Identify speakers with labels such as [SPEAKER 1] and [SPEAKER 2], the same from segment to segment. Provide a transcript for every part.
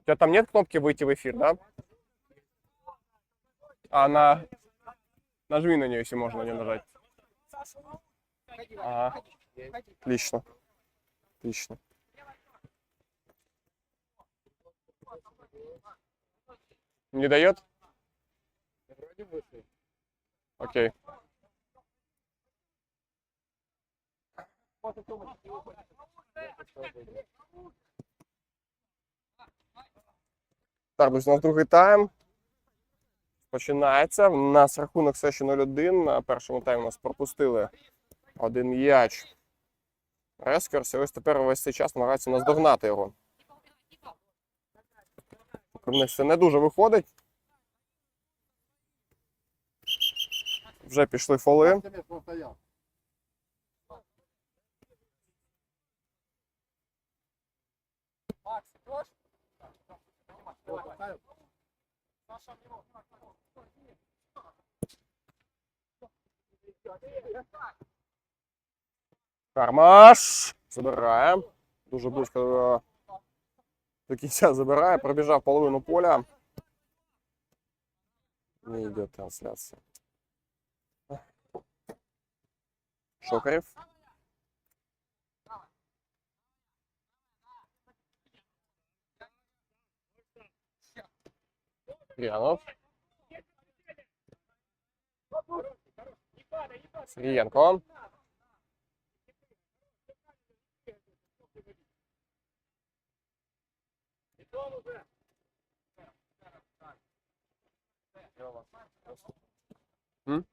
[SPEAKER 1] У тебя там нет кнопки выйти в эфир, да? А на... Нажми на нее, если можно на нее нажать. Ага. Отлично. Отлично. Не дает? Окей. Так, у нас другий тайм. Починається. У нас рахунок все ще 0-1. На першому таймі нас пропустили один м'яч. Рескерс, і ось тепер весь цей час намагається наздогнати його. У них це не дуже виходить. Вже пішли фоли. Кармаш. Забирає. Дуже близько до, до кінця забирає. Пробіжав половину поля. Не йде трансляція. Шокарів. Сергіянов. Сергієнко. М?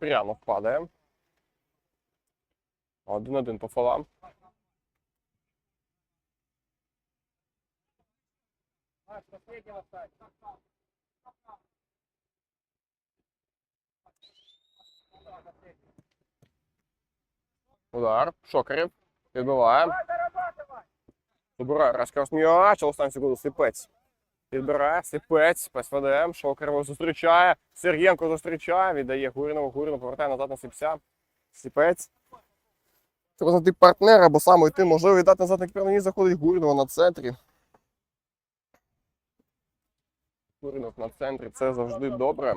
[SPEAKER 1] Прямо впадає. Один-один по фолам. Удар. Шокарів. Відбиває. Забирає розказ м'яч, але останню секунду сипець. Підбирає, сипець, ПСВД, Шокарєва зустрічає, Сергієнко зустрічає, віддає Гуринову, Гуринов повертає назад на Сипця. Сипець. Треба знайти партнера, бо саме йти можливо віддати назад на кіпірні заходить Гуринова на центрі. Гуринов на центрі, це завжди добре.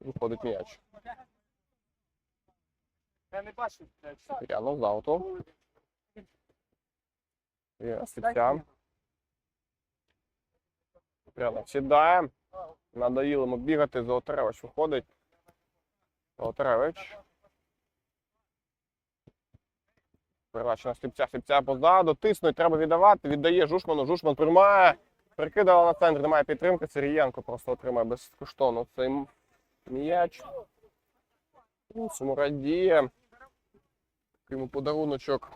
[SPEAKER 1] Виходить м'яч.
[SPEAKER 2] Я не бачу.
[SPEAKER 1] Прямо з ауту. Є, Сипця. Прямо сідає. Надоїло йому бігати, Золотаревич виходить. Золотаревич. Передача на Сліпця, Сліпця позаду, тиснуть, треба віддавати, віддає Жушману, Жушман приймає, прикидала на центр, немає підтримки, Сергієнко просто отримає безкоштовно цей м'яч. Цьому. Такий Йому подаруночок.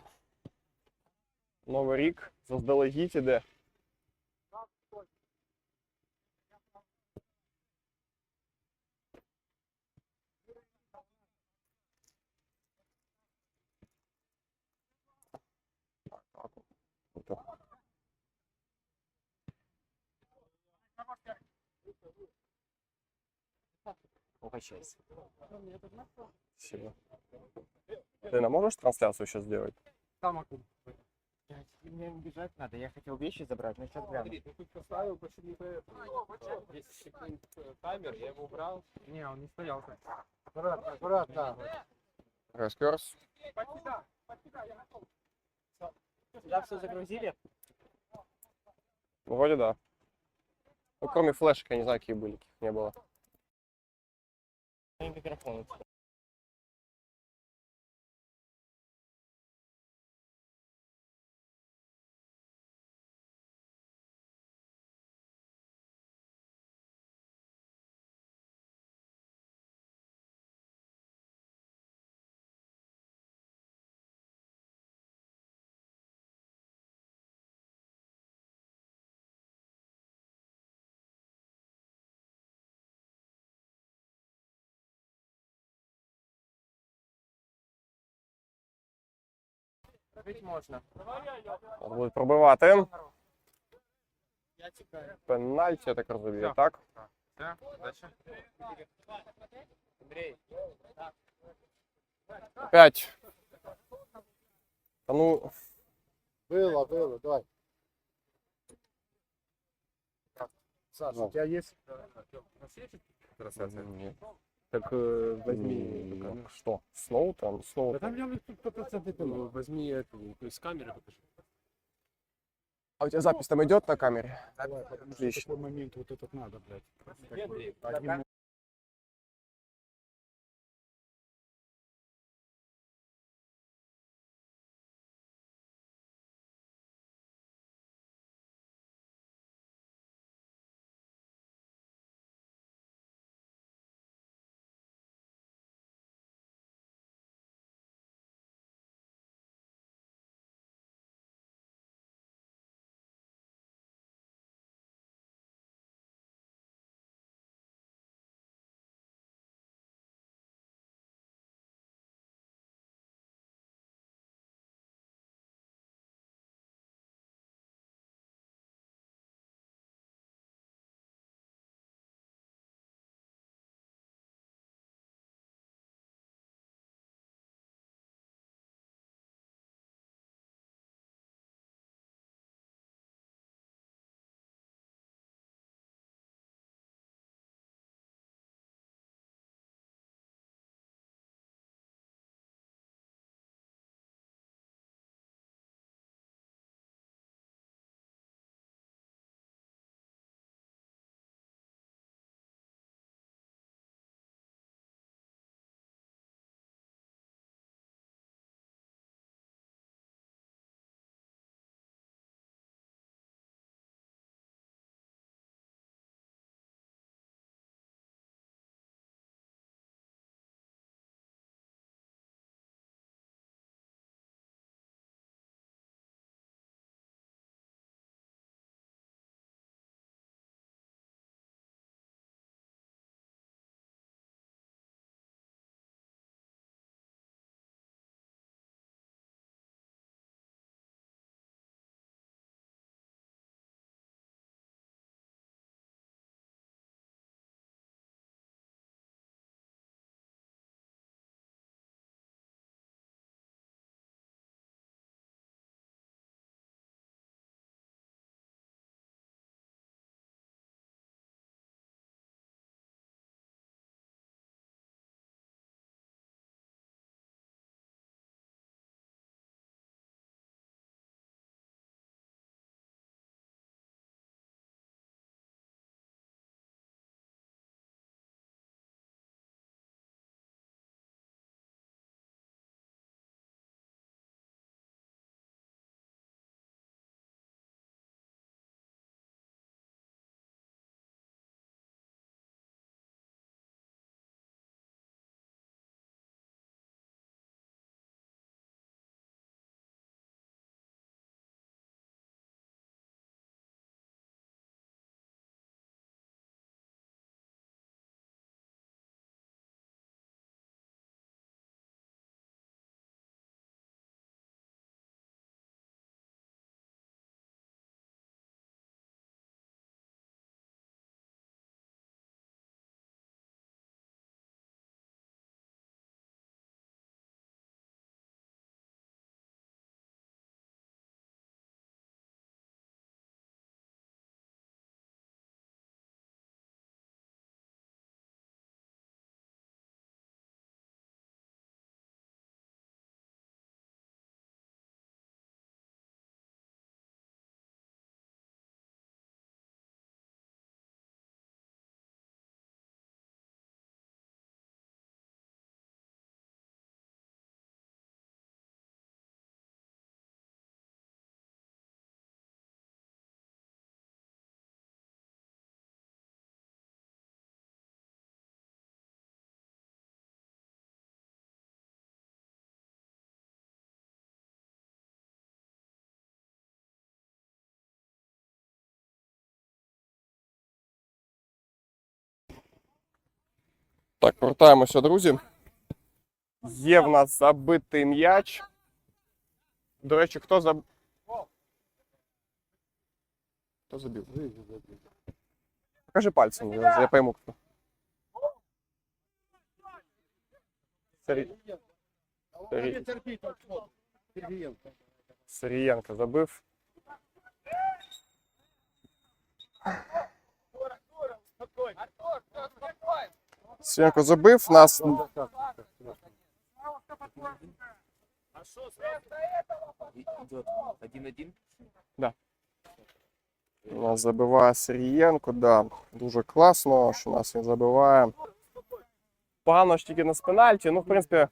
[SPEAKER 1] Новий рік заздалегідь іде. Спасибо. Ты нам можешь трансляцию сейчас сделать?
[SPEAKER 2] Там могу. Мне бежать надо. Я хотел вещи забрать, но сейчас гляну.
[SPEAKER 3] Ты поставил почему-то 10 секунд э, таймер, я его убрал.
[SPEAKER 2] Не, он не стоял. так.
[SPEAKER 3] Аккуратно, аккуратно.
[SPEAKER 1] Раскерс.
[SPEAKER 2] Сюда все загрузили?
[SPEAKER 1] Вроде да. Ну, кроме флешек, я не знаю, какие были, каких не было.
[SPEAKER 2] microfone.
[SPEAKER 1] Будуть пробивати. Пенальті, я так розумію,
[SPEAKER 3] Все.
[SPEAKER 1] так?
[SPEAKER 3] Да, дальше.
[SPEAKER 1] П'ять. Та ну,
[SPEAKER 4] Было, было, давай. Саша,
[SPEAKER 1] Ну.
[SPEAKER 4] у тебя есть?
[SPEAKER 3] Трансляция.
[SPEAKER 1] ні.
[SPEAKER 3] Так э, возьми. Камеру.
[SPEAKER 1] ну, Що? Сноу там? Сноу
[SPEAKER 4] Да
[SPEAKER 1] там.
[SPEAKER 4] там я сто процентов
[SPEAKER 3] Ну,
[SPEAKER 4] было.
[SPEAKER 3] возьми эту, то есть камеры покажи.
[SPEAKER 1] А у тебя запись там идет на камере?
[SPEAKER 4] Давай, потому что
[SPEAKER 1] Отлично.
[SPEAKER 4] такой момент вот этот надо, блядь. Как бы
[SPEAKER 3] Андрей,
[SPEAKER 4] один
[SPEAKER 1] Так, повертаємося, друзі. Є в нас забитий м'яч. До речі, хто заб... Хто забив?
[SPEAKER 4] Жизнь забил.
[SPEAKER 1] Покажи пальцем, я, я пойму хто. Сергій... Сергій...
[SPEAKER 4] терпи, тут вот.
[SPEAKER 1] Сергієнко забив. Нас
[SPEAKER 2] один-один.
[SPEAKER 1] нас забиває Сергієнко, да. Дуже класно, що нас він забиває. Погано ж тільки на спенальті, ну, в принципі.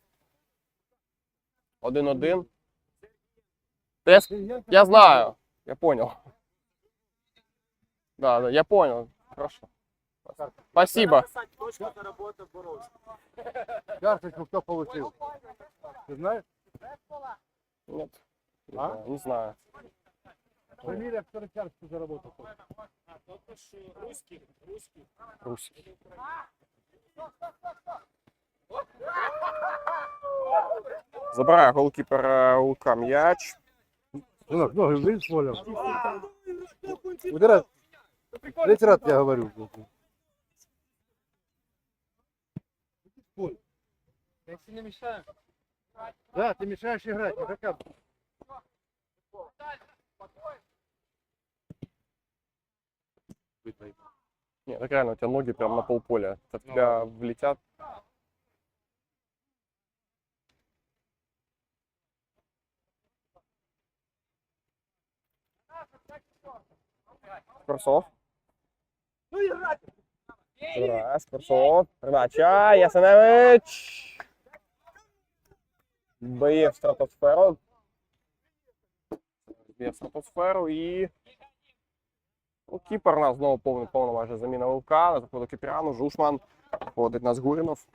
[SPEAKER 1] Один-один. Я, я знаю, я понял. Да, да, я понял. Хорошо. Спасибо.
[SPEAKER 4] Карточку кто получил? Ты знаешь?
[SPEAKER 1] Нет. Не
[SPEAKER 4] А?
[SPEAKER 1] знаю, Не знаю.
[SPEAKER 4] Фамилия, который карточку заработал.
[SPEAKER 3] Русский, русский.
[SPEAKER 1] Русский. Забирає голкіпер е, Лука м'яч.
[SPEAKER 4] Сынок, ноги видишь, понял? Ударай. Третий раз я говорю.
[SPEAKER 3] Я тебе не мешаю.
[SPEAKER 4] Да, ты мешаешь играть. Ну какая?
[SPEAKER 1] Ні, так реально, у тебе ноги прям на полполя. Це в тебя влетят. Скворцов. Забирає, Скворцов. Передача, Ясеневич. Б'є в стратосферу. Б'є в стратосферу і Ну, Кіпер нас знову повна, повна майже заміна Лука. На заходу Кіпряну, Жушман. Ходить нас Гурінов.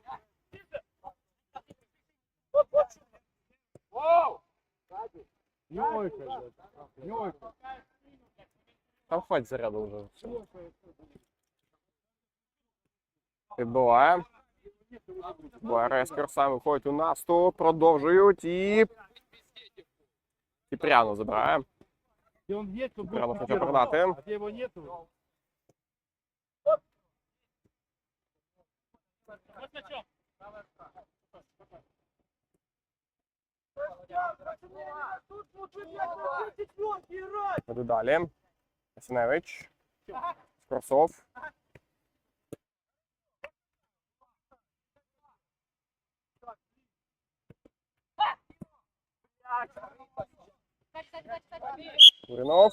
[SPEAKER 1] Там хватить заряду вже. Відбиває. Відбиває сам виходить у наступ. Продовжують і. Кіпряну забирає. Прямо
[SPEAKER 4] нету?
[SPEAKER 1] Веду далі. Ясеневич. Скорцов. Гурінов.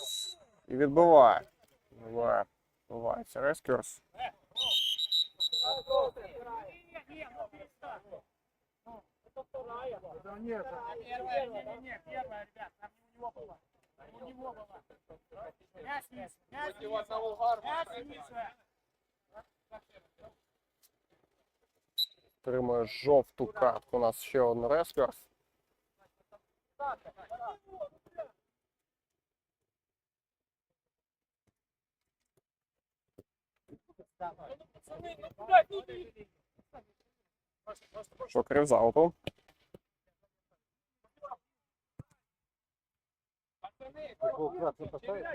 [SPEAKER 1] І відбиває. Відбиває. Відбивається Рескерс.
[SPEAKER 4] Да нет.
[SPEAKER 1] Отримує жовту картку. У нас ще один Рескерс. Шокерів з ауту.
[SPEAKER 4] Футбол красный поставить?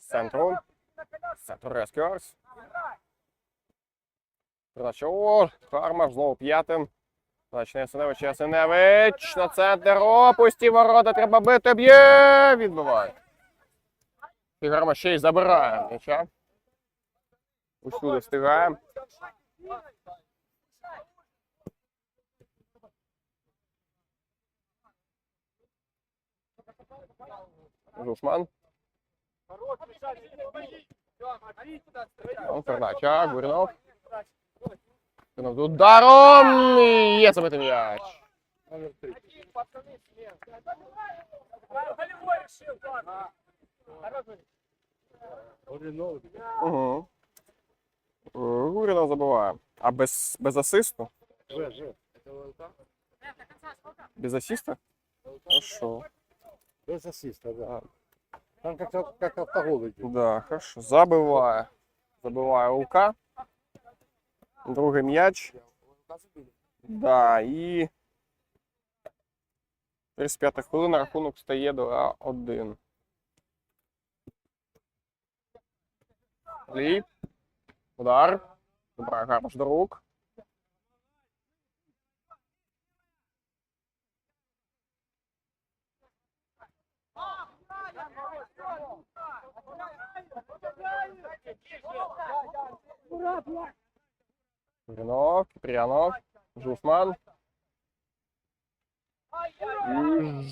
[SPEAKER 1] З центру. Центру Рескерс. Передача. О, Хармаш знову п'ятим. На Ясеневич. Ясеневич на центр. О, пусті ворота. Треба бити. Б'є. Відбиває. І Гармаш ще й забирає м'яча. Усюди встигає. Жушман. Он передача. Гурінов. Гурінов з ударом. І Є забитий м'яч.
[SPEAKER 4] Номер три. Гуринов.
[SPEAKER 1] Угу. Гурінов забиває. А без, без асисту?
[SPEAKER 4] Ж, Ж.
[SPEAKER 1] Без асиста? Хорошо.
[SPEAKER 4] Без ассиста, да. Там как, как автогол идет.
[SPEAKER 1] Да, хорошо. Забиває. Забиває Лука. Другий м'яч. Да, і 35 хвилина рахунок стає 2-1. Ліп. Удар. Добра, гармаш до рук. Купрянов, Киприянов, Жусман.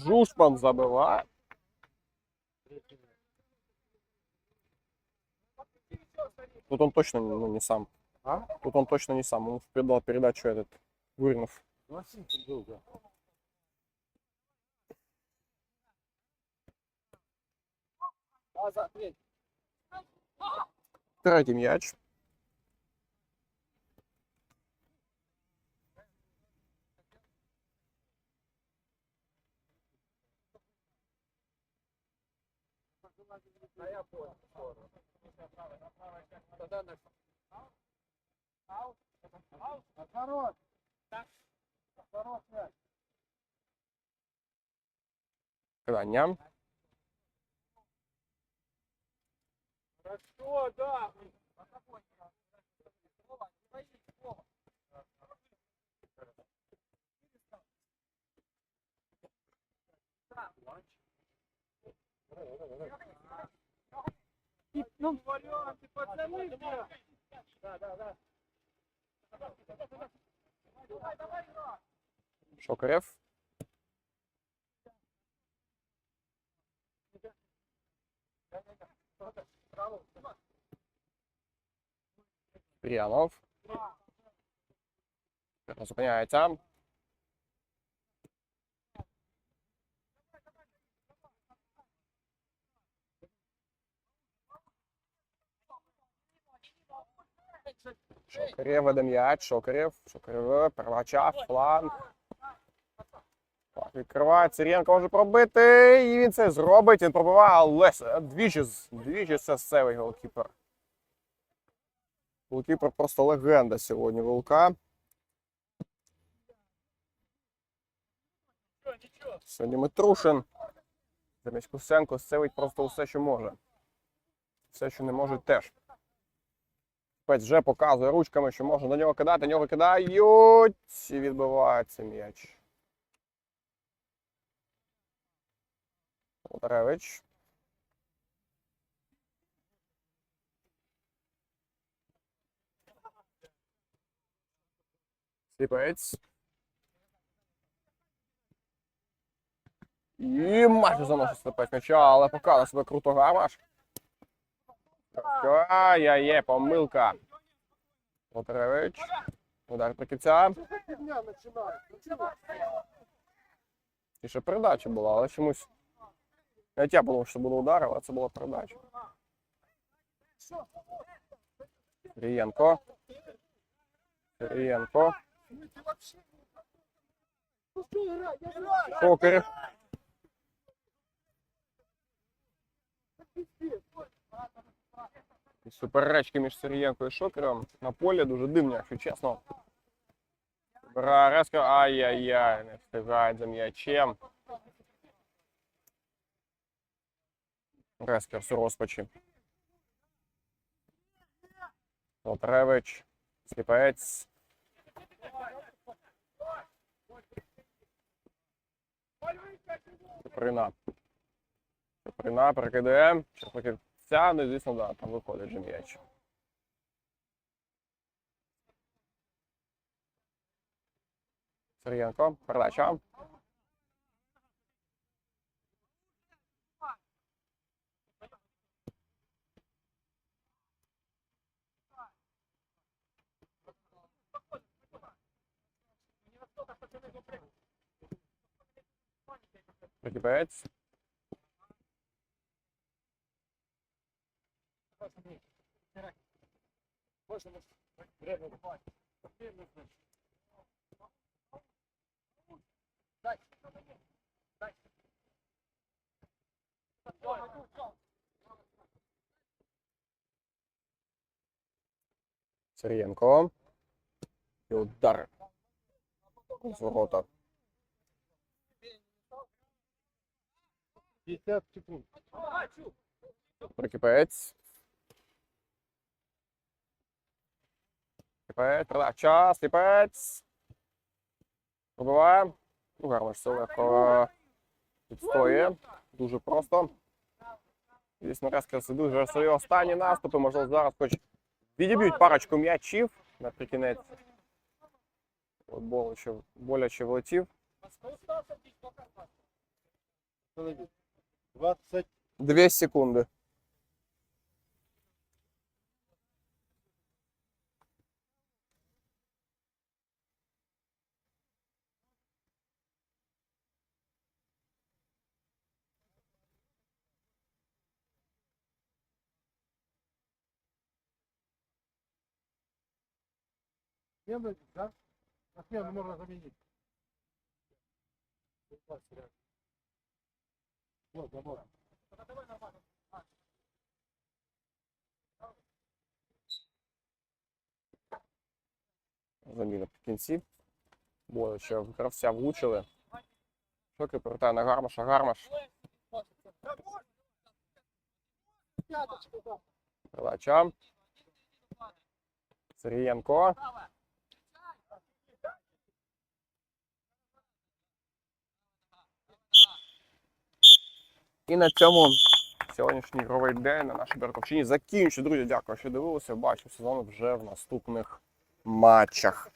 [SPEAKER 1] Жусман забиває. Тут он точно ну, не сам.
[SPEAKER 4] А?
[SPEAKER 1] Тут он точно не сам. Он передал передачу этот Гуринов.
[SPEAKER 4] Ну, Осинкин был, да.
[SPEAKER 1] Третій м'яч.
[SPEAKER 4] Отворот. Отворот, мяч.
[SPEAKER 1] Кидання.
[SPEAKER 3] Хорошо, да. Ну, варианты, пацаны, бля. Да, да, да.
[SPEAKER 1] Шокарев. Киприянов. Зупиняється. Шокарев веде м'яч, Шокарев, Шокарев, первача, фланг. Так, відкриває Цирєнко може пробити, і він це зробить. Він пробиває, але двічі, двічі це севий голкіпер. Голкіпер просто легенда сьогодні Волка. Сьогодні Митрушин. Замість Кусенко севить просто все, що може. Все, що не може, теж. Пець вже показує ручками, що можна на нього кидати, нього кидають. І відбивається м'яч. Ударевич. Сліпець. І майже заносить сліпець м'яча, але показує себе круто гармаш. Ай-яй-яй, помилка. Ударевич. Удар.
[SPEAKER 4] Фигня начинает.
[SPEAKER 1] І ще передача була, але чомусь. Навіть я подумав, що буде удар, але це була передача. Сергієнко. Сергієнко. Шокарів. Суперечки між Сергієнко і Шокером на полі дуже дивні, якщо чесно. Резко, ай-яй-яй, не встигають за м'ячем. Рескерс у розпачі. Лотревич, Сліпець. Чуприна. Чуприна перекидає. Черпаківця, ну і звісно, да, там виходить же м'яч. Сергієнко, передача. Прикипець. Сергієнко. І удар. з ворота.
[SPEAKER 4] 50 секунд.
[SPEAKER 1] Прикипець. Прикипець, передача, час, Ліпець. Пробиває. Ну, гарно, все легко відстоює. Дуже просто. Звісно, резко це дуже свої останні наступи. Можливо, зараз хоч відіб'ють парочку м'ячів наприкінець. От боляче, боляче влетів.
[SPEAKER 4] 20
[SPEAKER 1] Дві секунди.
[SPEAKER 4] Смены, да? На смену можно заменить. Вот, забор.
[SPEAKER 1] заміна в кінці. Бо ще гравця влучили. Шоки повертає на гармаша. Гармаш. Передача. Сергієнко. І на цьому сьогоднішній ігровий день на нашій Берковщині закінчу. Друзі, дякую, що дивилися. Бачу сезон вже в наступних матчах.